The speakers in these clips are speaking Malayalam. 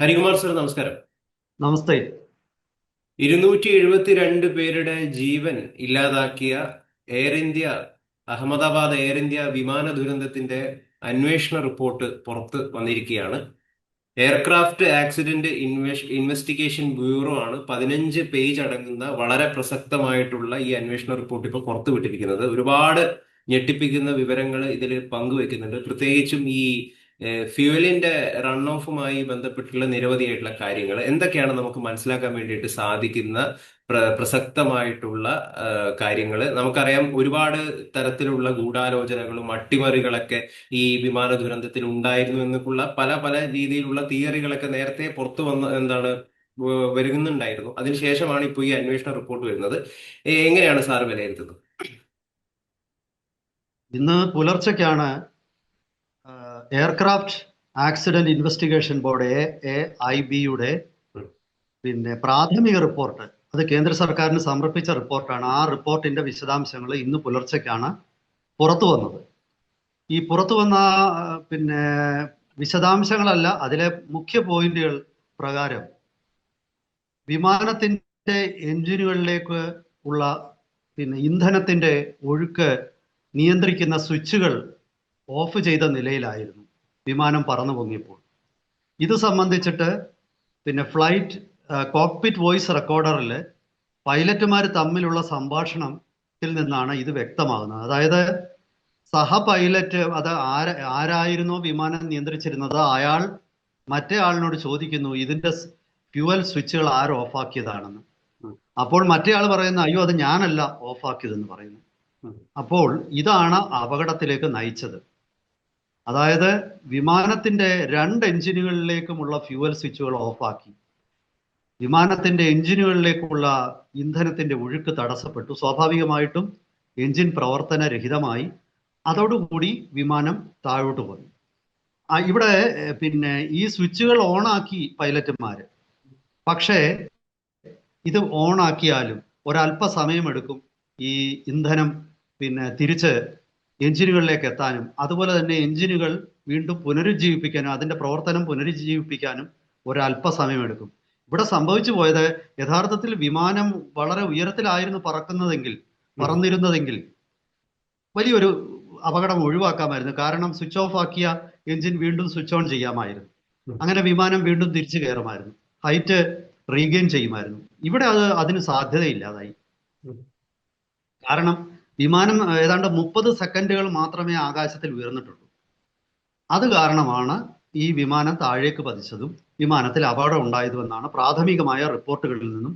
ഹരികുമാർ സർ നമസ്കാരം. നമസ്തേ. ഇരുന്നൂറ്റി എഴുപത്തിരണ്ട് പേരുടെ ജീവൻ ഇല്ലാതാക്കിയ Air India Ahmedabad Air India വിമാന ദുരന്തത്തിന്റെ അന്വേഷണ റിപ്പോർട്ട് പുറത്ത് വന്നിരിക്കുകയാണ്. എയർക്രാഫ്റ്റ് ആക്സിഡന്റ് ഇൻവെസ് ഇൻവെസ്റ്റിഗേഷൻ ബ്യൂറോ ആണ് പതിനഞ്ച് പേജ് അടങ്ങുന്ന വളരെ പ്രസക്തമായിട്ടുള്ള ഈ അന്വേഷണ റിപ്പോർട്ട് ഇപ്പോൾ പുറത്തുവിട്ടിരിക്കുന്നത് ഒരുപാട് ഞെട്ടിപ്പിക്കുന്ന വിവരങ്ങൾ ഇതിൽ പങ്കുവെക്കുന്നുണ്ട്. പ്രത്യേകിച്ചും ഈ ഫ്യൂവലിന്റെ റൺ ഓഫുമായി ബന്ധപ്പെട്ടുള്ള നിരവധിയായിട്ടുള്ള കാര്യങ്ങൾ എന്തൊക്കെയാണ് നമുക്ക് മനസ്സിലാക്കാൻ വേണ്ടിയിട്ട് സാധിക്കുന്ന പ്ര പ്രസക്തമായിട്ടുള്ള കാര്യങ്ങൾ നമുക്കറിയാം ഒരുപാട് തരത്തിലുള്ള ഗൂഢാലോചനകളും അട്ടിമറികളൊക്കെ ഈ വിമാന ദുരന്തത്തിൽ ഉണ്ടായിരുന്നു എന്നൊക്കെയുള്ള പല പല രീതിയിലുള്ള തിയറികളൊക്കെ നേരത്തെ പുറത്തു വന്ന എന്താണ് വരുന്നുണ്ടായിരുന്നു. അതിനുശേഷമാണ് ഇപ്പോൾ ഈ അന്വേഷണ റിപ്പോർട്ട് വരുന്നത്. എങ്ങനെയാണ് സാർ വിലയിരുത്തുന്നത്? ഇന്ന് പുലർച്ചയ്ക്കാണ് aircraft accident investigation board A I ബിയുടെ പിന്നെ പ്രാഥമിക റിപ്പോർട്ട്. അത് കേന്ദ്ര സർക്കാരിന് സമർപ്പിച്ച റിപ്പോർട്ടാണ്. ആ റിപ്പോർട്ടിന്റെ വിശദാംശങ്ങൾ ഇന്ന് പുലർച്ചയ്ക്കാണ് പുറത്തു വന്നത്. ഈ പുറത്തു വന്ന പിന്നെ വിശദാംശങ്ങളല്ല അതിലെ മുഖ്യ പോയിന്റുകൾ പ്രകാരം വിമാനത്തിന്റെ എഞ്ചിനുകളിലേക്ക് ഉള്ള പിന്നെ ഇന്ധനത്തിന്റെ ഒഴുക്ക് നിയന്ത്രിക്കുന്ന സ്വിച്ചുകൾ ഓഫ് ചെയ്ത നിലയിലായിരുന്നു. വിമാനം പറന്നു പൊങ്ങിയപ്പോൾ ഇത് സംബന്ധിച്ചിട്ട് പിന്നെ ഫ്ലൈറ്റ് കോക്പിറ്റ് വോയിസ് റെക്കോർഡറിൽ പൈലറ്റുമാർ തമ്മിലുള്ള സംഭാഷണത്തിൽ നിന്നാണ് ഇത് വ്യക്തമാകുന്നത്. അതായത് സഹ പൈലറ്റ് അത് ആര ആരായിരുന്നോ വിമാനം നിയന്ത്രിച്ചിരുന്നത് അയാൾ മറ്റേ ആളിനോട് ചോദിക്കുന്നു ഇതിന്റെ ഫ്യൂവൽ സ്വിച്ചുകൾ ആര് ഓഫാക്കിയതാണെന്ന്? അപ്പോൾ മറ്റേ ആൾ പറയുന്ന അയ്യോ അത് ഞാനല്ല ഓഫാക്കിയതെന്ന് പറയുന്നു. അപ്പോൾ ഇതാണ് അപകടത്തിലേക്ക് നയിച്ചത്. അതായത് വിമാനത്തിന്റെ രണ്ട് എഞ്ചിനുകളിലേക്കുമുള്ള ഫ്യൂവൽ സ്വിച്ചുകൾ ഓഫാക്കി. വിമാനത്തിന്റെ എഞ്ചിനുകളിലേക്കുള്ള ഇന്ധനത്തിന്റെ ഒഴുക്ക് തടസ്സപ്പെട്ടു. സ്വാഭാവികമായിട്ടും എഞ്ചിൻ പ്രവർത്തനരഹിതമായി. അതോടുകൂടി വിമാനം താഴോട്ട് പോയി. ഇവിടെ പിന്നെ ഈ സ്വിച്ചുകൾ ഓണാക്കി പൈലറ്റുമാര്. പക്ഷേ ഇത് ഓണാക്കിയാലും ഒരല്പ സമയമെടുക്കും ഈ ഇന്ധനം പിന്നെ തിരിച്ച് എഞ്ചിനുകളിലേക്ക് എത്താനും അതുപോലെ തന്നെ എഞ്ചിനുകൾ വീണ്ടും പുനരുജ്ജീവിപ്പിക്കാനും അതിന്റെ പ്രവർത്തനം പുനരുജ്ജീവിപ്പിക്കാനും ഒരല്പസമയമെടുക്കും ഇവിടെ സംഭവിച്ചു പോയത് യഥാർത്ഥത്തിൽ വിമാനം വളരെ ഉയരത്തിലായിരുന്നു പറക്കുന്നതെങ്കിൽ പറന്നിരുന്നതെങ്കിൽ വലിയൊരു അപകടം ഒഴിവാക്കാമായിരുന്നു. കാരണം സ്വിച്ച് ഓഫ് ആക്കിയ എഞ്ചിൻ വീണ്ടും സ്വിച്ച് ഓൺ ചെയ്യാമായിരുന്നു. അങ്ങനെ വിമാനം വീണ്ടും തിരിച്ചു കയറുമായിരുന്നു. ഹൈറ്റ് റീഗെയിൻ ചെയ്യുമായിരുന്നു. ഇവിടെ അത് അതിന് സാധ്യതയില്ലാതായി. കാരണം വിമാനം ഏതാണ്ട് മുപ്പത് സെക്കൻഡുകൾ മാത്രമേ ആകാശത്തിൽ ഉയർന്നിട്ടുള്ളൂ. അത് കാരണമാണ് ഈ വിമാനം താഴേക്ക് പതിച്ചതും വിമാനത്തിൽ അപകടം ഉണ്ടായതുമെന്നാണ് പ്രാഥമികമായ റിപ്പോർട്ടുകളിൽ നിന്നും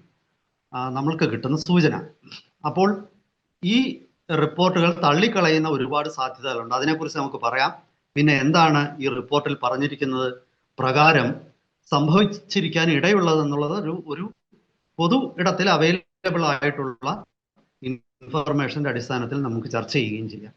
നമ്മൾക്ക് കിട്ടുന്ന സൂചന. അപ്പോൾ ഈ റിപ്പോർട്ടുകൾ തള്ളിക്കളയുന്ന ഒരുപാട് സാധ്യതകളുണ്ട്. അതിനെക്കുറിച്ച് നമുക്ക് പറയാം. പിന്നെ എന്താണ് ഈ റിപ്പോർട്ടിൽ പറഞ്ഞിരിക്കുന്നത്? പ്രകാരം സംഭവിച്ചിരിക്കാൻ ഇടയുള്ളതെന്നുള്ളത് ഒരു ഒരു പൊതു ഇടത്തിൽ അവൈലബിൾ ആയിട്ടുള്ള ഇൻഫർമേഷന്റെ അടിസ്ഥാനത്തിൽ നമുക്ക് ചർച്ച ചെയ്യുകയും ചെയ്യാം.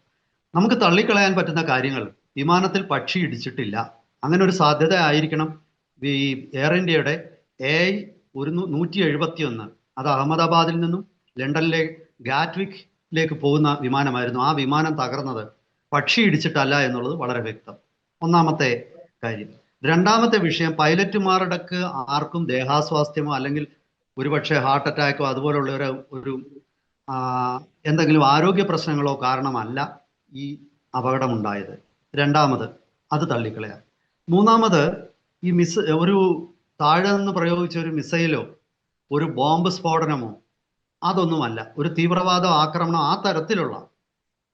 നമുക്ക് തള്ളിക്കളയാൻ പറ്റുന്ന കാര്യങ്ങൾ വിമാനത്തിൽ പക്ഷി ഇടിച്ചിട്ടില്ല അങ്ങനെ ഒരു സാധ്യത ആയിരിക്കണം. ഈ എയർ ഇന്ത്യയുടെ എ ഐ ഒരു നൂറ്റി എഴുപത്തി ഒന്ന് അത് അഹമ്മദാബാദിൽ നിന്നും ലണ്ടനിലെ ഗാറ്റ്വിക്കിലേക്ക് പോകുന്ന വിമാനമായിരുന്നു. ആ വിമാനം തകർന്നത് പക്ഷി ഇടിച്ചിട്ടല്ല എന്നുള്ളത് വളരെ വ്യക്തം. ഒന്നാമത്തെ കാര്യം. രണ്ടാമത്തെ വിഷയം പൈലറ്റുമാരുടെക്ക് ആർക്കും ദേഹാസ്വാസ്ഥ്യമോ അല്ലെങ്കിൽ ഒരുപക്ഷെ ഹാർട്ട് അറ്റാക്കോ അതുപോലുള്ള ഒരു ഒരു എന്തെങ്കിലും ആരോഗ്യ പ്രശ്നങ്ങളോ കാരണമല്ല ഈ അപകടമുണ്ടായത്. രണ്ടാമത് അത് തള്ളിക്കളയാം മൂന്നാമത് ഈ മിസ് ഒരു താഴെ നിന്ന് പ്രയോഗിച്ച ഒരു മിസൈലോ ഒരു ബോംബ് സ്ഫോടനമോ അതൊന്നുമല്ല. ഒരു തീവ്രവാദ ആക്രമണം ആ തരത്തിലുള്ള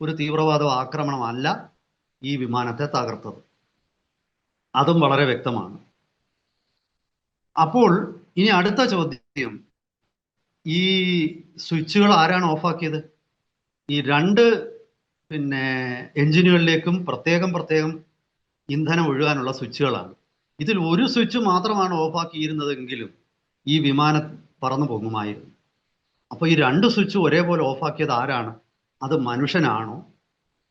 ഒരു തീവ്രവാദ ആക്രമണമല്ല ഈ വിമാനത്തെ തകർത്തത്. അതും വളരെ വ്യക്തമാണ്. അപ്പോൾ ഇനി അടുത്ത ചോദ്യം ഈ സ്വിച്ചുകൾ ആരാണ് ഓഫാക്കിയത്? ഈ രണ്ട് പിന്നെ എഞ്ചിനുകളിലേക്കും പ്രത്യേകം പ്രത്യേകം ഇന്ധനം ഒഴുകാനുള്ള സ്വിച്ചുകളാണ്. ഇതിൽ ഒരു സ്വിച്ച് മാത്രമാണ് ഓഫാക്കിയിരുന്നതെങ്കിലും ഈ വിമാനം പറന്നു പോകുമായിരുന്നു അപ്പോൾ ഈ രണ്ട് സ്വിച്ച് ഒരേപോലെ ഓഫാക്കിയത് ആരാണ്? അത് മനുഷ്യനാണോ?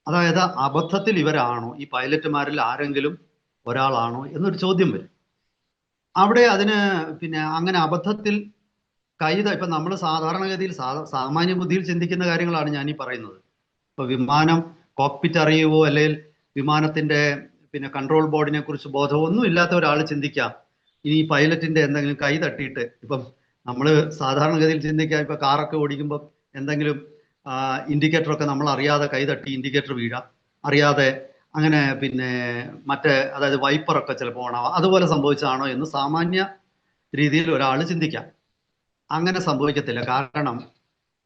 അതായത് അബദ്ധത്തിൽ ഇവരാണോ? ഈ പൈലറ്റുമാരിൽ ആരെങ്കിലും ഒരാളാണോ എന്നൊരു ചോദ്യം വരും. അവിടെ അതിന് പിന്നെ അങ്ങനെ അബദ്ധത്തിൽ കൈത ഇപ്പൊ നമ്മൾ സാധാരണഗതിയിൽ സാമാന്യ ബുദ്ധിയിൽ ചിന്തിക്കുന്ന കാര്യങ്ങളാണ് ഞാൻ ഈ പറയുന്നത്. ഇപ്പൊ വിമാനം കോക്പിറ്റ് അറിയുവോ അല്ലെങ്കിൽ വിമാനത്തിന്റെ പിന്നെ കൺട്രോൾ ബോർഡിനെ കുറിച്ച് ബോധമോ ഒന്നും ഇല്ലാത്ത ഒരാൾ ചിന്തിക്കാം. ഇനി പൈലറ്റിന്റെ എന്തെങ്കിലും കൈ തട്ടിയിട്ട് ഇപ്പം നമ്മൾ സാധാരണഗതിയിൽ ചിന്തിക്കാം. ഇപ്പൊ കാറൊക്കെ ഓടിക്കുമ്പോൾ എന്തെങ്കിലും ഇൻഡിക്കേറ്റർ ഒക്കെ നമ്മൾ അറിയാതെ കൈ തട്ടി ഇൻഡിക്കേറ്റർ വീഴാം. അറിയാതെ അങ്ങനെ പിന്നെ മറ്റേ അതായത് വൈപ്പറൊക്കെ ചിലപ്പോൾ ഓണാവാം. അതുപോലെ സംഭവിച്ചതാണോ എന്ന് സാമാന്യ രീതിയിൽ ഒരാൾ ചിന്തിക്കാം. അങ്ങനെ സംഭവിക്കത്തില്ല. കാരണം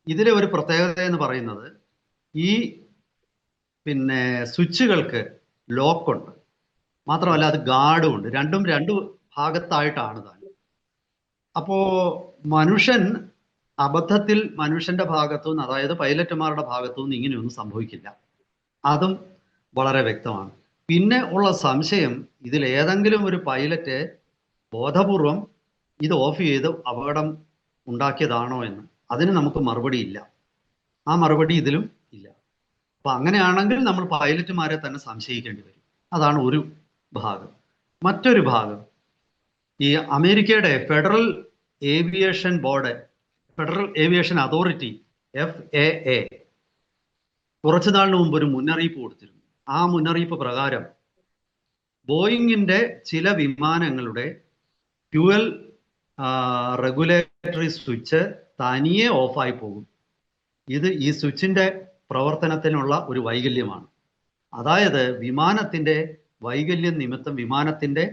ഇതിലെ ഒരു പ്രത്യേകത എന്ന് പറയുന്നത് ഈ പിന്നെ സ്വിച്ചുകൾക്ക് ലോക്കുണ്ട്. മാത്രമല്ല അത് ഗാർഡും ഉണ്ട് രണ്ടും രണ്ട് ഭാഗത്തായിട്ടാണ് താൻ. അപ്പോ മനുഷ്യൻ അബദ്ധത്തിൽ മനുഷ്യന്റെ ഭാഗത്തു നിന്ന് അതായത് പൈലറ്റുമാരുടെ ഭാഗത്തു നിന്ന് ഇങ്ങനെയൊന്നും സംഭവിക്കില്ല. അതും വളരെ വ്യക്തമാണ്. പിന്നെ ഉള്ള സംശയം ഇതിൽ ഏതെങ്കിലും ഒരു പൈലറ്റ് ബോധപൂർവം ഇത് ഓഫ് ചെയ്ത് അപകടം ഉണ്ടാക്കിയതാണോ എന്ന്. അതിന് നമുക്ക് മറുപടി ഇല്ല. ആ മറുപടി ഇതിലും ഇല്ല. അപ്പൊ അങ്ങനെയാണെങ്കിൽ നമ്മൾ പൈലറ്റുമാരെ തന്നെ സംശയിക്കേണ്ടി വരും. അതാണ് ഒരു ഭാഗം. മറ്റൊരു ഭാഗം ഈ അമേരിക്കയുടെ federal aviation board federal aviation authority F A A കുറച്ചു നാളിന് മുമ്പ് ഒരു മുന്നറിയിപ്പ് കൊടുത്തിരുന്നു. ആ മുന്നറിയിപ്പ് പ്രകാരം ബോയിങ്ങിന്റെ ചില വിമാനങ്ങളുടെ ഫ്യൂവൽ റെഗുലേറ്ററി സ്വിച്ച് തനിയെ ഓഫായി പോകും. ഇത് ഈ സ്വിച്ചിന്റെ പ്രവർത്തനത്തിനുള്ള ഒരു വൈകല്യമാണ്. അതായത് വിമാനത്തിന്റെ വൈകല്യം നിമിത്തം വിമാനത്തിന്റെ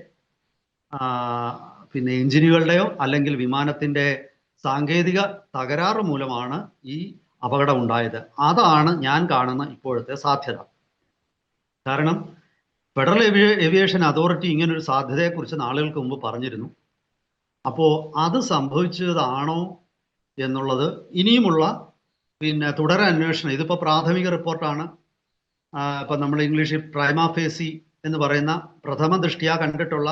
പിന്നെ എഞ്ചിനുകളുടെയോ അല്ലെങ്കിൽ വിമാനത്തിന്റെ സാങ്കേതിക തകരാറ് മൂലമാണ് ഈ അപകടം ഉണ്ടായത്. അതാണ് ഞാൻ കാണുന്ന ഇപ്പോഴത്തെ സാധ്യത. കാരണം ഫെഡറൽ ഏവിയ ഏവിയേഷൻ അതോറിറ്റി ഇങ്ങനൊരു സാധ്യതയെക്കുറിച്ച് നാളുകൾക്ക് മുമ്പ് പറഞ്ഞിരുന്നു. അപ്പോൾ അത് സംഭവിച്ചതാണോ എന്നുള്ളത് ഇനിയുമുള്ള പിന്നെ തുടർ അന്വേഷണം. ഇതിപ്പോ പ്രാഥമിക റിപ്പോർട്ടാണ്. ഇപ്പൊ നമ്മൾ ഇംഗ്ലീഷിൽ പ്രൈമാഫേസി എന്ന് പറയുന്ന പ്രഥമ ദൃഷ്ടിയ കണ്ടിട്ടുള്ള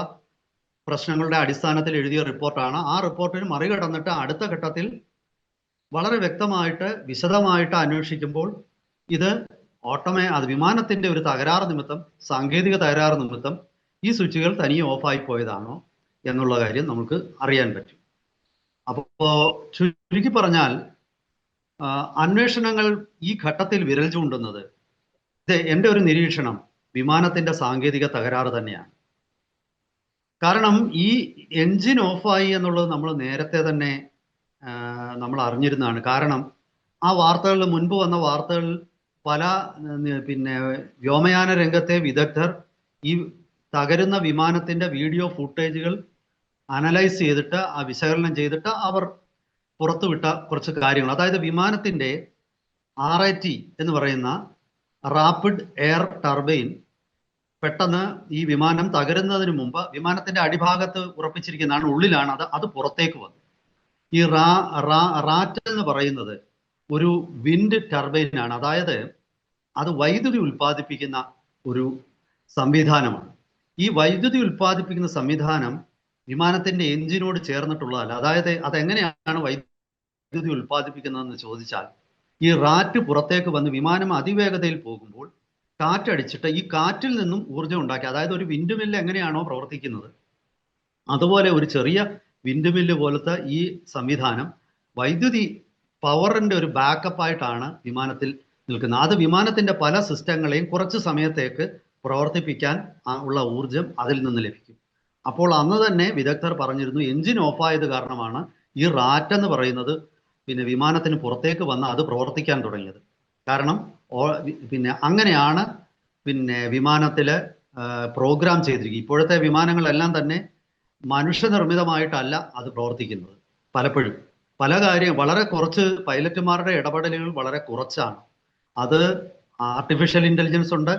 പ്രശ്നങ്ങളുടെ അടിസ്ഥാനത്തിൽ എഴുതിയ റിപ്പോർട്ടാണ്. ആ റിപ്പോർട്ടിന് മറികടന്നിട്ട് അടുത്ത ഘട്ടത്തിൽ വളരെ വ്യക്തമായിട്ട് വിശദമായിട്ട് അന്വേഷിക്കുമ്പോൾ ഇത് ഓട്ടോമേ അത് വിമാനത്തിന്റെ ഒരു തകരാറ് നിമിത്തം സാങ്കേതിക തകരാറ് നിമിത്തം ഈ സ്വിച്ചുകൾ തനിയെ ഓഫായി പോയതാണോ? എന്നുള്ള കാര്യം നമുക്ക് അറിയാൻ പറ്റും. അപ്പോ ചുരുക്കി പറഞ്ഞാൽ അന്വേഷണങ്ങൾ ഈ ഘട്ടത്തിൽ വിരൽ ചൂണ്ടുന്നത് ഇത് എന്റെ ഒരു നിരീക്ഷണം വിമാനത്തിന്റെ സാങ്കേതിക തകരാറ് തന്നെയാണ്. കാരണം ഈ എൻജിൻ ഓഫായി എന്നുള്ളത് നമ്മൾ നേരത്തെ തന്നെ നമ്മൾ അറിഞ്ഞിരുന്നതാണ്. കാരണം ആ വാർത്തകളിൽ മുൻപ് വന്ന വാർത്തകൾ പല പിന്നെ വ്യോമയാന രംഗത്തെ വിദഗ്ധർ ഈ തകരുന്ന വിമാനത്തിന്റെ വീഡിയോ ഫുട്ടേജുകൾ അനലൈസ് ചെയ്തിട്ട് ആ വിശകലനം ചെയ്തിട്ട് അവർ പുറത്തുവിട്ട കുറച്ച് കാര്യങ്ങൾ. അതായത് വിമാനത്തിന്റെ ആർ ഐ ടി എന്ന് പറയുന്ന റാപ്പിഡ് എയർ ടർബൈൻ പെട്ടെന്ന് ഈ വിമാനം തകരുന്നതിന് മുമ്പ് വിമാനത്തിന്റെ അടിഭാഗത്ത് ഉറപ്പിച്ചിരിക്കുന്നതാണ് ഉള്ളിലാണ് അത് അത് പുറത്തേക്ക് വന്നു. ഈ റാ റാ റാറ്റ് എന്ന് പറയുന്നത് ഒരു വിൻഡ് ടർബൈനാണ് അതായത് അത് വൈദ്യുതി ഉൽപ്പാദിപ്പിക്കുന്ന ഒരു സംവിധാനമാണ്. ഈ വൈദ്യുതി ഉൽപ്പാദിപ്പിക്കുന്ന സംവിധാനം വിമാനത്തിന്റെ എഞ്ചിനോട് ചേർന്നിട്ടുള്ളതല്ല. അതായത് അതെങ്ങനെയാണ് വൈദ്യുതി ഉൽപ്പാദിപ്പിക്കുന്നതെന്ന് ചോദിച്ചാൽ ഈ റാറ്റ് പുറത്തേക്ക് വന്ന് വിമാനം അതിവേഗതയിൽ പോകുമ്പോൾ കാറ്റടിച്ചിട്ട് ഈ കാറ്റിൽ നിന്നും ഊർജം ഉണ്ടാക്കി അതായത് ഒരു വിൻഡ് മില്ല് എങ്ങനെയാണോ പ്രവർത്തിക്കുന്നത് അതുപോലെ ഒരു ചെറിയ വിൻഡ് മില്ല് പോലത്തെ ഈ സംവിധാനം വൈദ്യുതി പവറിന്റെ ഒരു ബാക്കപ്പ് ആയിട്ടാണ് വിമാനത്തിൽ നിൽക്കുന്നത്. അത് വിമാനത്തിന്റെ പല സിസ്റ്റങ്ങളെയും കുറച്ച് സമയത്തേക്ക് പ്രവർത്തിപ്പിക്കാൻ ഉള്ള ഊർജം അതിൽ നിന്ന് ലഭിക്കും. അപ്പോൾ അന്ന് തന്നെ വിദഗ്ധർ പറഞ്ഞിരുന്നു എഞ്ചിൻ ഓഫായത് കാരണമാണ് ഈ റാറ്റ് എന്ന് പറയുന്നത് പിന്നെ വിമാനത്തിന് പുറത്തേക്ക് വന്ന് അത് പ്രവർത്തിക്കാൻ തുടങ്ങിയത്. കാരണം പിന്നെ അങ്ങനെയാണ് പിന്നെ വിമാനത്തിൽ പ്രോഗ്രാം ചെയ്തിരിക്കുക ഇപ്പോഴത്തെ വിമാനങ്ങളെല്ലാം തന്നെ മനുഷ്യനിർമ്മിതമായിട്ടല്ല അത് പ്രവർത്തിക്കുന്നത് പലപ്പോഴും. പല കാര്യം വളരെ കുറച്ച് പൈലറ്റുമാരുടെ ഇടപെടലുകൾ വളരെ കുറച്ചാണ്. അത് ആർട്ടിഫിഷ്യൽ ഇന്റലിജൻസ് ഉണ്ട്.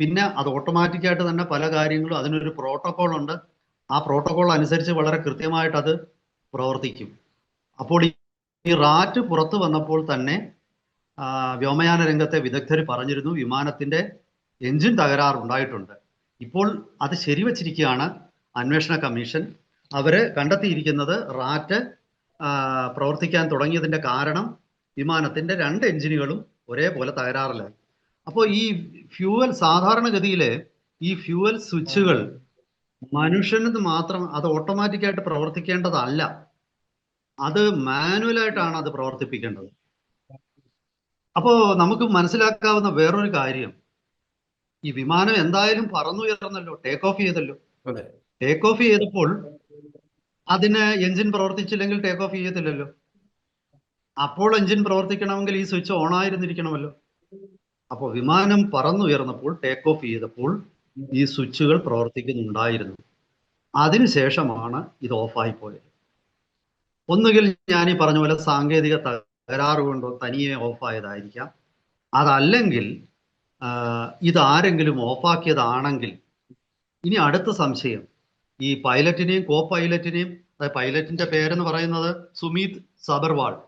പിന്നെ അത് ഓട്ടോമാറ്റിക്കായിട്ട് തന്നെ പല കാര്യങ്ങളും അതിനൊരു പ്രോട്ടോകോൾ ഉണ്ട്. ആ പ്രോട്ടോകോൾ അനുസരിച്ച് വളരെ കൃത്യമായിട്ട് അത് പ്രവർത്തിക്കും. അപ്പോൾ ഈ- റാറ്റ് പുറത്തു വന്നപ്പോൾ തന്നെ വ്യോമയാന രംഗത്തെ വിദഗ്ധർ പറഞ്ഞിരുന്നു വിമാനത്തിന്റെ എഞ്ചിൻ തകരാർ ഉണ്ടായിട്ടുണ്ട്. ഇപ്പോൾ അത് ശരിവച്ചിരിക്കുകയാണ് അന്വേഷണ കമ്മീഷൻ. അവർ കണ്ടെത്തിയിരിക്കുന്നത് റാറ്റ് പ്രവർത്തിക്കാൻ തുടങ്ങിയതിന്റെ കാരണം വിമാനത്തിന്റെ രണ്ട് എഞ്ചിനുകളും ഒരേപോലെ തകരാറിലായി. അപ്പോൾ ഈ ഫ്യൂവൽ സാധാരണഗതിയിൽ ഈ ഫ്യൂവൽ സ്വിച്ചുകൾ മനുഷ്യനത് മാത്രം അത് ഓട്ടോമാറ്റിക്കായിട്ട് പ്രവർത്തിക്കേണ്ടതല്ല. അത് മാനുവലായിട്ടാണ് അത് പ്രവർത്തിപ്പിക്കേണ്ടത്. അപ്പോ നമുക്ക് മനസ്സിലാക്കാവുന്ന വേറൊരു കാര്യം. ഈ വിമാനം എന്തായാലും പറന്നുയർന്നല്ലോ ടേക്ക് ഓഫ് ചെയ്തല്ലോ. ടേക്ക് ഓഫ് ചെയ്തപ്പോൾ അതിന് എഞ്ചിൻ പ്രവർത്തിച്ചില്ലെങ്കിൽ ടേക്ക് ഓഫ് ചെയ്യത്തില്ലല്ലോ. അപ്പോൾ എഞ്ചിൻ പ്രവർത്തിക്കണമെങ്കിൽ ഈ സ്വിച്ച് ഓൺ ആയിരുന്നിരിക്കണമല്ലോ. അപ്പോൾ വിമാനം പറന്നുയർന്നപ്പോൾ ടേക്ക് ഓഫ് ചെയ്തപ്പോൾ ഈ സ്വിച്ചുകൾ പ്രവർത്തിക്കുന്നുണ്ടായിരുന്നു. അതിനുശേഷമാണ് ഇത് ഓഫായി പോയത്. ഒന്നുകിൽ ഞാൻ ഈ പറഞ്ഞ പോലെ സാങ്കേതിക തകരാറ് കൊണ്ടോ തനിയെ ഓഫായതായിരിക്കാം. അതല്ലെങ്കിൽ ഇതാരെങ്കിലും ഓഫാക്കിയതാണെങ്കിൽ ഇനി അടുത്ത സംശയം. ഈ പൈലറ്റിനെയും കോ പൈലറ്റിനെയും അതായത് പൈലറ്റിന്റെ പേരെന്ന് പറയുന്നത് സുമീത് സബർവാൾ.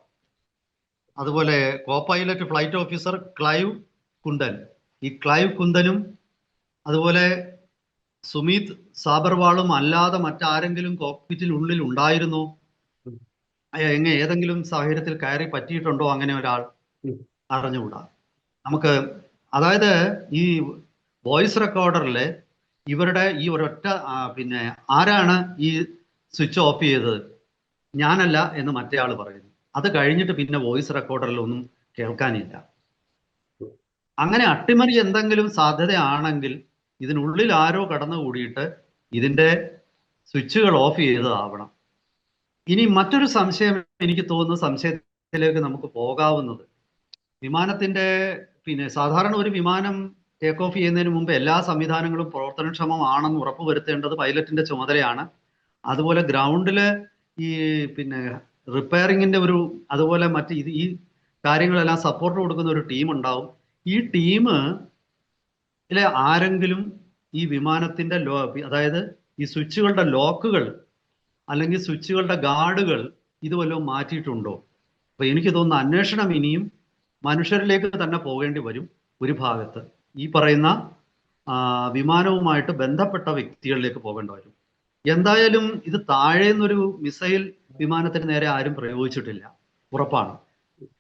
അതുപോലെ copilot flight officer Clive Kundan ഈ ക്ലൈവ് കുന്തനും അതുപോലെ സുമീത് സാബർവാളും അല്ലാതെ മറ്റാരെങ്കിലും കോക്പിറ്റിൽ ഉള്ളിൽ ഉണ്ടായിരുന്നോ? എങ്ങ ഏതെങ്കിലും സാഹചര്യത്തിൽ കയറി പറ്റിയിട്ടുണ്ടോ അങ്ങനെ ഒരാൾ. അറിഞ്ഞുകൂടാ. നമുക്ക് അതായത് ഈ വോയിസ് റെക്കോർഡറിൽ ഇവരുടെ ഈ ഒരൊറ്റ പിന്നെ ആരാണ് ഈ സ്വിച്ച് ഓഫ് ചെയ്തത്? ഞാനല്ല എന്ന് മറ്റേ ആൾ പറയുന്നു. അത് കഴിഞ്ഞിട്ട് പിന്നെ വോയിസ് റെക്കോർഡറിലൊന്നും കേൾക്കാനില്ല. അങ്ങനെ അട്ടിമറി എന്തെങ്കിലും സാധ്യതയാണെങ്കിൽ ഇതിനുള്ളിൽ ആരോ കടന്നു കൂടിയിട്ട് ഇതിന്റെ സ്വിച്ചുകൾ ഓഫ് ചെയ്തതാവണം. ഇനി മറ്റൊരു സംശയം എനിക്ക് തോന്നുന്ന സംശയത്തിലേക്ക് നമുക്ക് പോകാവുന്നത്. വിമാനത്തിന്റെ പിന്നെ സാധാരണ ഒരു വിമാനം ടേക്ക് ഓഫ് ചെയ്യുന്നതിന് മുമ്പ് എല്ലാ സംവിധാനങ്ങളും പ്രവർത്തനക്ഷമമാണെന്ന് ഉറപ്പുവരുത്തേണ്ടത് പൈലറ്റിന്റെ ചുമതലയാണ്. അതുപോലെ ഗ്രൗണ്ടിൽ ഈ പിന്നെ റിപ്പയറിങ്ങിന്റെ ഒരു അതുപോലെ മറ്റ് ഇത് ഈ കാര്യങ്ങളെല്ലാം സപ്പോർട്ട് കൊടുക്കുന്ന ഒരു ടീം ഉണ്ടാവും. ഈ ടീം ിലെ ആരെങ്കിലും ഈ വിമാനത്തിന്റെ ലോ അതായത് ഈ സ്വിച്ചുകളുടെ ലോക്കുകൾ അല്ലെങ്കിൽ സ്വിച്ചുകളുടെ ഗാർഡുകൾ ഇതുവല്ലോ മാറ്റിയിട്ടുണ്ടോ? അപ്പൊ എനിക്ക് തോന്നുന്ന അന്വേഷണം ഇനിയും മനുഷ്യരിലേക്ക് തന്നെ പോകേണ്ടി വരും ഒരു ഭാഗത്ത്. ഈ പറയുന്ന വിമാനവുമായിട്ട് ബന്ധപ്പെട്ട വ്യക്തികളിലേക്ക് പോകേണ്ടി വരും. എന്തായാലും ഇത് താഴെ നിന്നൊരു മിസൈൽ വിമാനത്തിന് നേരെ ആരും പ്രയോഗിച്ചിട്ടില്ല. ഉറപ്പാണ്.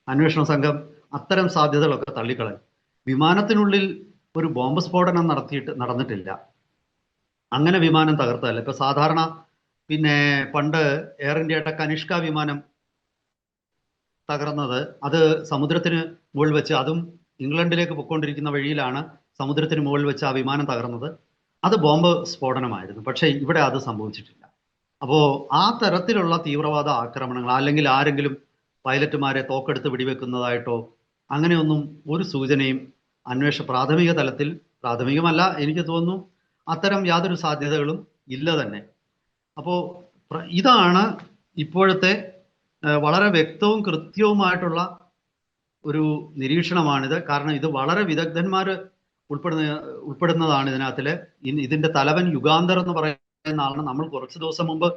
അന്വേഷണ സംഘം അത്തരം സാധ്യതകളൊക്കെ തള്ളിക്കളഞ്ഞു. വിമാനത്തിനുള്ളിൽ ഒരു ബോംബ് സ്ഫോടനം നടത്തിയിട്ട് നടന്നിട്ടില്ല. അങ്ങനെ വിമാനം തകർത്തതല്ല. ഇപ്പൊ സാധാരണ പിന്നെ പണ്ട് എയർ ഇന്ത്യയുടെ കനിഷ്ക വിമാനം തകർന്നത് അത് സമുദ്രത്തിന് മുകളിൽ വെച്ച് അതും ഇംഗ്ലണ്ടിലേക്ക് പൊയ്ക്കൊണ്ടിരിക്കുന്ന വഴിയിലാണ് സമുദ്രത്തിന് മുകളിൽ വെച്ച് ആ വിമാനം തകർന്നത്. അത് ബോംബ് സ്ഫോടനമായിരുന്നു. പക്ഷേ ഇവിടെ അത് സംഭവിച്ചിട്ടില്ല. അപ്പോൾ ആ തരത്തിലുള്ള തീവ്രവാദ ആക്രമണങ്ങൾ അല്ലെങ്കിൽ ആരെങ്കിലും പൈലറ്റുമാരെ തോക്കെടുത്ത് വെടിവെക്കുന്നതായിട്ടോ അങ്ങനെയൊന്നും ഒരു സൂചനയും അന്വേഷണ പ്രാഥമിക തലത്തിൽ പ്രാഥമികമല്ല എനിക്ക് തോന്നുന്നു. അത്തരം യാതൊരു സാധ്യതകളും ഇല്ല തന്നെ. അപ്പോൾ ഇതാണ് ഇപ്പോഴത്തെ വളരെ വ്യക്തവും കൃത്യവുമായിട്ടുള്ള ഒരു നിരീക്ഷണമാണിത്. കാരണം ഇത് വളരെ വിദഗ്ധന്മാർ ഉൾപ്പെടുന്ന ഉൾപ്പെടുന്നതാണ് ഇതിനകത്തിലെ. ഇതിന്റെ തലവൻ യുഗാന്തർ എന്ന് പറയുന്ന ആളാണ്. നമ്മൾ കുറച്ച് ദിവസം മുമ്പ്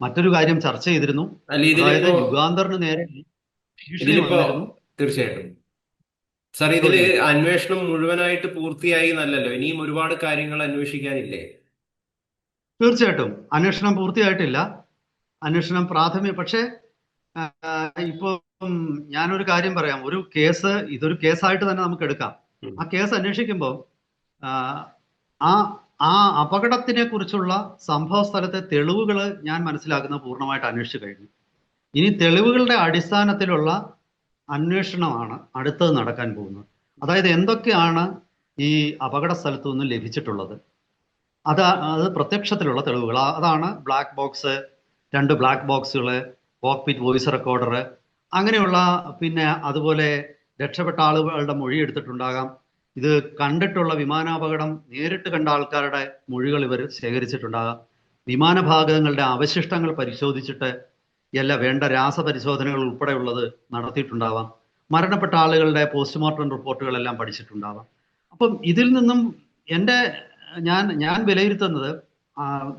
മറ്റൊരു കാര്യം ചർച്ച ചെയ്തിരുന്നു. അതായത് യുഗാന്തറിന് നേരെ തീർച്ചയായിട്ടും. സാർ ഇതിൽ അന്വേഷണം മുഴുവനായിട്ട് പൂർത്തിയായി എന്നല്ലല്ലോ. ഇനിയും ഒരുപാട് കാര്യങ്ങൾ അന്വേഷിക്കാനില്ലേ? തീർച്ചയായിട്ടും. അന്വേഷണം പൂർത്തിയായിട്ടില്ല. അന്വേഷണം പ്രാഥമിക പക്ഷേ ഇപ്പോ ഞാനൊരു കാര്യം പറയാം. ഒരു കേസ് ഇതൊരു കേസായിട്ട് തന്നെ നമുക്ക് എടുക്കാം. ആ കേസ് അന്വേഷിക്കുമ്പോൾ ആ ആ അപകടത്തിനെ കുറിച്ചുള്ള സംഭവ സ്ഥലത്തെ തെളിവുകൾ ഞാൻ മനസ്സിലാക്കുന്നത് പൂർണമായിട്ട് അന്വേഷിച്ചു കഴിഞ്ഞു. ഇനി തെളിവുകളുടെ അടിസ്ഥാനത്തിലുള്ള അന്വേഷണമാണ് അടുത്തത് നടക്കാൻ പോകുന്നത്. അതായത് എന്തൊക്കെയാണ് ഈ അപകട സ്ഥലത്തു നിന്ന് ലഭിച്ചിട്ടുള്ളത്? അത് അത് പ്രത്യക്ഷത്തിലുള്ള തെളിവുകൾ. അതാണ് ബ്ലാക്ക് ബോക്സ് രണ്ട് ബ്ലാക്ക് ബോക്സുകൾ കോക്പിറ്റ് വോയിസ് റെക്കോർഡർ അങ്ങനെയുള്ള പിന്നെ അതുപോലെ രക്ഷപ്പെട്ട ആളുകളുടെ മൊഴി എടുത്തിട്ടുണ്ടാകാം. ഇത് കണ്ടിട്ടുള്ള വിമാനാപകടം നേരിട്ട് കണ്ട ആൾക്കാരുടെ മൊഴികൾ ഇവർ ശേഖരിച്ചിട്ടുണ്ടാകാം. വിമാനഭാഗങ്ങളുടെ അവശിഷ്ടങ്ങൾ പരിശോധിച്ചിട്ട് എല്ലാ വേണ്ട രാസപരിശോധനകൾ ഉൾപ്പെടെയുള്ളത് നടത്തിയിട്ടുണ്ടാവാം. മരണപ്പെട്ട ആളുകളുടെ പോസ്റ്റ്മോർട്ടം റിപ്പോർട്ടുകളെല്ലാം പഠിച്ചിട്ടുണ്ടാവാം. അപ്പം ഇതിൽ നിന്നും എന്റെ ഞാൻ ഞാൻ വിലയിരുത്തുന്നത്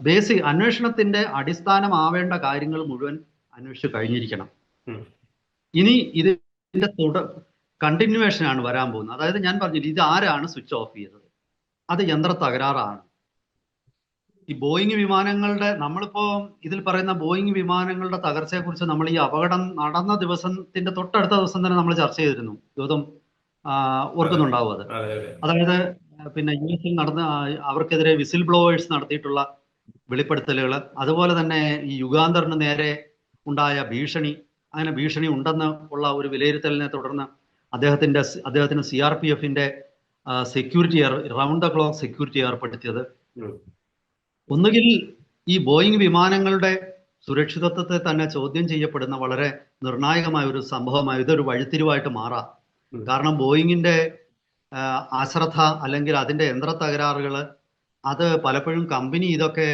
ബേസിക് അന്വേഷണത്തിന്റെ അടിസ്ഥാനമാവേണ്ട കാര്യങ്ങൾ മുഴുവൻ അന്വേഷിച്ച് കഴിഞ്ഞിരിക്കണം. ഇനി ഇതിന്റെ തുടർ കണ്ടിന്യൂവേഷൻ ആണ് വരാൻ പോകുന്നത്. അതായത് ഞാൻ പറഞ്ഞില്ല ഇത് ആരാണ് സ്വിച്ച് ഓഫ് ചെയ്തത്? അത് യന്ത്ര തകരാറാണ് ഈ ബോയിങ് വിമാനങ്ങളുടെ നമ്മളിപ്പോ ഇതിൽ പറയുന്ന ബോയിങ് വിമാനങ്ങളുടെ തകർച്ചയെ കുറിച്ച് നമ്മൾ ഈ അപകടം നടന്ന ദിവസത്തിന്റെ തൊട്ടടുത്ത ദിവസം തന്നെ നമ്മൾ ചർച്ച ചെയ്തിരുന്നു. ഗൗതം ഓർക്കുന്നുണ്ടാവും അത്. അതെ അതെ. അതായത് പിന്നെ യു എസിൽ നടന്ന അവർക്കെതിരെ വിസിൽ ബ്ലോവേഴ്സ് നടത്തിയിട്ടുള്ള വെളിപ്പെടുത്തലുകൾ അതുപോലെ തന്നെ ഈ യുഗാന്തറിന് നേരെ ഉണ്ടായ ഭീഷണി അങ്ങനെ ഭീഷണി ഉണ്ടെന്ന് ഉള്ള ഒരു വിലയിരുത്തലിനെ തുടർന്ന് അദ്ദേഹത്തിന്റെ അദ്ദേഹത്തിന് സി ആർ പി എഫിന്റെ security round the clock security ഏർപ്പെടുത്തിയത്. ഒന്നുകിൽ ഈ ബോയിങ് വിമാനങ്ങളുടെ സുരക്ഷിതത്വത്തെ തന്നെ ചോദ്യം ചെയ്യപ്പെടുന്ന വളരെ നിർണായകമായ ഒരു സംഭവമായി ഇതൊരു വഴിത്തിരിവായിട്ട് മാറാം. കാരണം ബോയിങ്ങിന്റെ അശ്രദ്ധ അല്ലെങ്കിൽ അതിന്റെ യന്ത്ര തകരാറുകൾ അത് പലപ്പോഴും കമ്പനി ഇതൊക്കെ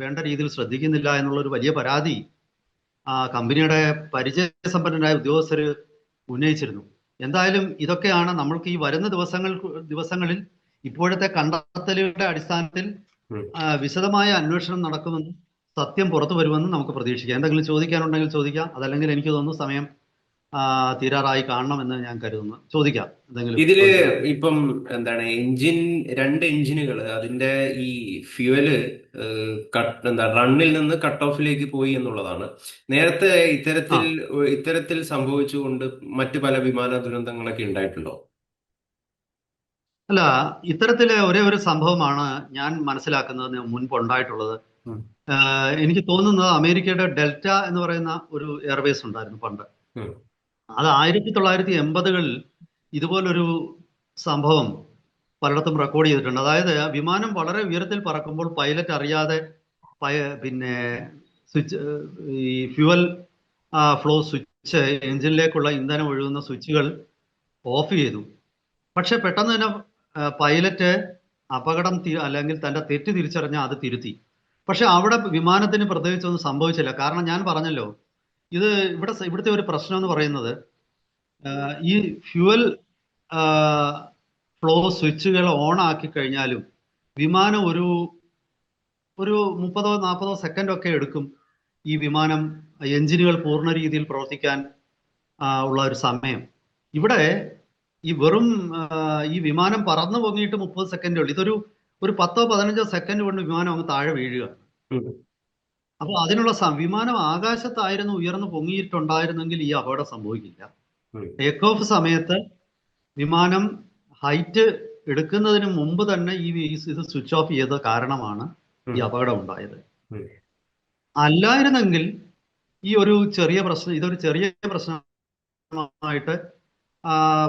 വേണ്ട രീതിയിൽ ശ്രദ്ധിക്കുന്നില്ല എന്നുള്ള ഒരു വലിയ പരാതി ആ കമ്പനിയുടെ പരിചയസമ്പന്നരായ ഉദ്യോഗസ്ഥർ ഉന്നയിച്ചിരുന്നു. എന്തായാലും ഇതൊക്കെയാണ് നമ്മൾക്ക് ഈ വരുന്ന ദിവസങ്ങൾ ദിവസങ്ങളിൽ ഇപ്പോഴത്തെ കണ്ടെത്തലുകളുടെ അടിസ്ഥാനത്തിൽ വിശദമായ അന്വേഷണം നടക്കുമെന്ന് സത്യം പുറത്തു വരുമെന്ന് നമുക്ക് പ്രതീക്ഷിക്കാം. എന്തെങ്കിലും ചോദിക്കാനുണ്ടെങ്കിൽ ചോദിക്കാം. അതല്ലെങ്കിൽ എനിക്ക് തോന്നുന്നു സമയം തീരാറായി കാണണം എന്ന് ഞാൻ കരുതുന്നു. ചോദിക്കാം. എന്തെങ്കിലും ഇതിൽ. ഇപ്പം എന്താണ് എഞ്ചിൻ രണ്ട് എഞ്ചിനുകൾ അതിന്റെ ഈ ഫ്യൂവൽ എന്താ റണ്ണിൽ നിന്ന് കട്ട് ഓഫിലേക്ക് പോയി എന്നുള്ളതാണ്. നേരത്തെ ഇത്തരത്തിൽ ഇത്തരത്തിൽ സംഭവിച്ചുകൊണ്ട് മറ്റു പല വിമാന ദുരന്തങ്ങളൊക്കെ ഉണ്ടായിട്ടുണ്ടോ? അല്ല ഇത്തരത്തിലെ ഒരേ ഒരു സംഭവമാണ് ഞാൻ മനസ്സിലാക്കുന്നത് മുൻപ് ഉണ്ടായിട്ടുള്ളത്. എനിക്ക് തോന്നുന്നത് അമേരിക്കയുടെ ഡെൽറ്റ എന്ന് പറയുന്ന ഒരു എയർവേസ് ഉണ്ടായിരുന്നു പണ്ട്. അത് ആയിരത്തി തൊള്ളായിരത്തി എൺപതുകളിൽ ഇതുപോലൊരു സംഭവം പലയിടത്തും റെക്കോർഡ് ചെയ്തിട്ടുണ്ട്. അതായത് വിമാനം വളരെ ഉയരത്തിൽ പറക്കുമ്പോൾ പൈലറ്റ് അറിയാതെ പിന്നെ സ്വിച്ച് ഈ ഫ്യുവൽ ഫ്ലോ സ്വിച്ച് എഞ്ചിനിലേക്കുള്ള ഇന്ധനം ഒഴുകുന്ന സ്വിച്ചുകൾ ഓഫ് ചെയ്തു. പക്ഷെ പെട്ടെന്ന് തന്നെ പൈലറ്റ് അപകടം അല്ലെങ്കിൽ തന്റെ തെറ്റ് തിരിച്ചറിഞ്ഞ അത് തിരുത്തി. പക്ഷെ അവിടെ വിമാനത്തിന് പ്രത്യേകിച്ചൊന്നും സംഭവിച്ചില്ല. കാരണം ഞാൻ പറഞ്ഞല്ലോ ഇത് ഇവിടെ ഇവിടുത്തെ ഒരു പ്രശ്നം എന്ന് പറയുന്നത് ഈ ഫ്യുവൽ ഫ്ലോ സ്വിച്ചുകൾ ഓൺ ആക്കി കഴിഞ്ഞാലും വിമാനം ഒരു ഒരു മുപ്പതോ നാൽപ്പതോ സെക്കൻഡ് ഒക്കെ എടുക്കും ഈ വിമാനം എഞ്ചിനുകൾ പൂർണ രീതിയിൽ പ്രവർത്തിക്കാൻ ഉള്ള ഒരു സമയം. ഇവിടെ ഈ വെറും ഈ വിമാനം പറന്നു പൊങ്ങിയിട്ട് മുപ്പത് സെക്കൻഡേ ഉള്ളൂ. ഇതൊരു ഒരു പത്തോ പതിനഞ്ചോ സെക്കൻഡ് കൊണ്ട് വിമാനം അങ്ങ് താഴെ വീഴുക. അപ്പൊ അപ്പോൾ അതിനുള്ള വിമാനം ആകാശത്തായിരുന്നു ഉയർന്നു പൊങ്ങിയിട്ടുണ്ടായിരുന്നെങ്കിൽ ഈ അപകടം സംഭവിക്കില്ല. ടേക്ക് ഓഫ് സമയത്ത് വിമാനം ഹൈറ്റ് എടുക്കുന്നതിന് മുമ്പ് തന്നെ ഈ ഇത് സ്വിച്ച് ഓഫ് ചെയ്ത കാരണമാണ് ഈ അപകടം ഉണ്ടായത്. അല്ലായിരുന്നെങ്കിൽ ഈ ഒരു ചെറിയ പ്രശ്നം ഇതൊരു ചെറിയ പ്രശ്നമായിട്ട്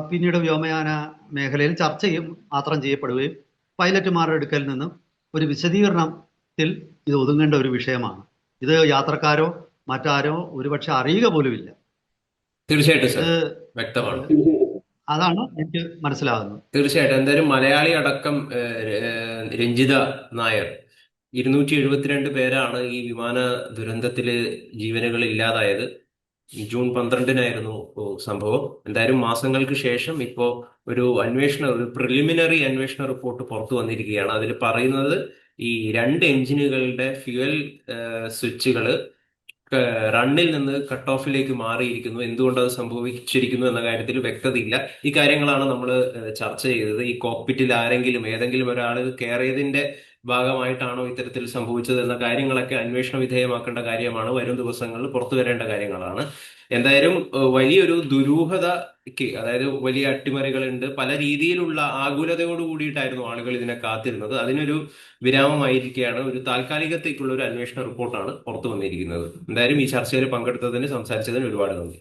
പിന്നീട് വ്യോമയാന മേഖലയിൽ ചർച്ച ചെയ്യും മാത്രം ചെയ്യപ്പെടുകയും പൈലറ്റുമാരുടെ അടുക്കൽ നിന്നും ഒരു വിശദീകരണത്തിൽ ഇത് ഒതുങ്ങേണ്ട ഒരു വിഷയമാണ്. ഇത് യാത്രക്കാരോ മറ്റാരോ ഒരുപക്ഷെ അറിയുക പോലുമില്ല. തീർച്ചയായിട്ടും അതാണ് എനിക്ക് മനസ്സിലാകുന്നത്. തീർച്ചയായിട്ടും. എന്തായാലും മലയാളി അടക്കം രഞ്ജിത നായർ ഇരുന്നൂറ്റി എഴുപത്തിരണ്ട് പേരാണ് ഈ വിമാന ദുരന്തത്തിൽ ജീവനുകൾ ഇല്ലാതായത്. ജൂൺ പന്ത്രണ്ടിനായിരുന്നു സംഭവം. എന്തായാലും മാസങ്ങൾക്ക് ശേഷം ഇപ്പോ ഒരു അന്വേഷണ ഒരു പ്രിലിമിനറി അന്വേഷണ റിപ്പോർട്ട് പുറത്തു വന്നിരിക്കുകയാണ്. അതിൽ പറയുന്നത് ഈ രണ്ട് എഞ്ചിനുകളുടെ ഫ്യുവൽ സ്വിച്ചുകൾ റണ്ണിൽ നിന്ന് കട്ട് ഓഫിലേക്ക് മാറിയിരിക്കുന്നു. എന്തുകൊണ്ട് അത് സംഭവിച്ചിരിക്കുന്നു എന്ന കാര്യത്തിൽ വ്യക്തതയില്ല. ഈ കാര്യങ്ങളാണ് നമ്മൾ ചർച്ച ചെയ്തത്. ഈ കോക്പിറ്റിൽ ആരെങ്കിലും ഏതെങ്കിലും ഒരാൾ കയറിയതിന്റെ ഭാഗമായിട്ടാണോ ഇത്തരത്തിൽ സംഭവിച്ചത് എന്ന കാര്യങ്ങളൊക്കെ അന്വേഷണ വിധേയമാക്കേണ്ട കാര്യമാണ്. വരും ദിവസങ്ങളിൽ പുറത്തു വരേണ്ട കാര്യങ്ങളാണ്. എന്തായാലും വലിയൊരു ദുരൂഹതയ്ക്ക് അതായത് വലിയ അട്ടിമറികളുണ്ട്. പല രീതിയിലുള്ള ആകുലതയോട് കൂടിയിട്ടായിരുന്നു ആളുകൾ ഇതിനെ കാത്തിരുന്നത്. അതിനൊരു വിരാമമായിരിക്കുകയാണ്. ഒരു താൽക്കാലികത്തേക്കുള്ള ഒരു അന്വേഷണ റിപ്പോർട്ടാണ് പുറത്തു വന്നിരിക്കുന്നത്. എന്തായാലും ഈ ചർച്ചയിൽ പങ്കെടുത്തതിന് സംസാരിച്ചതിന് ഒരുപാട് നന്ദി.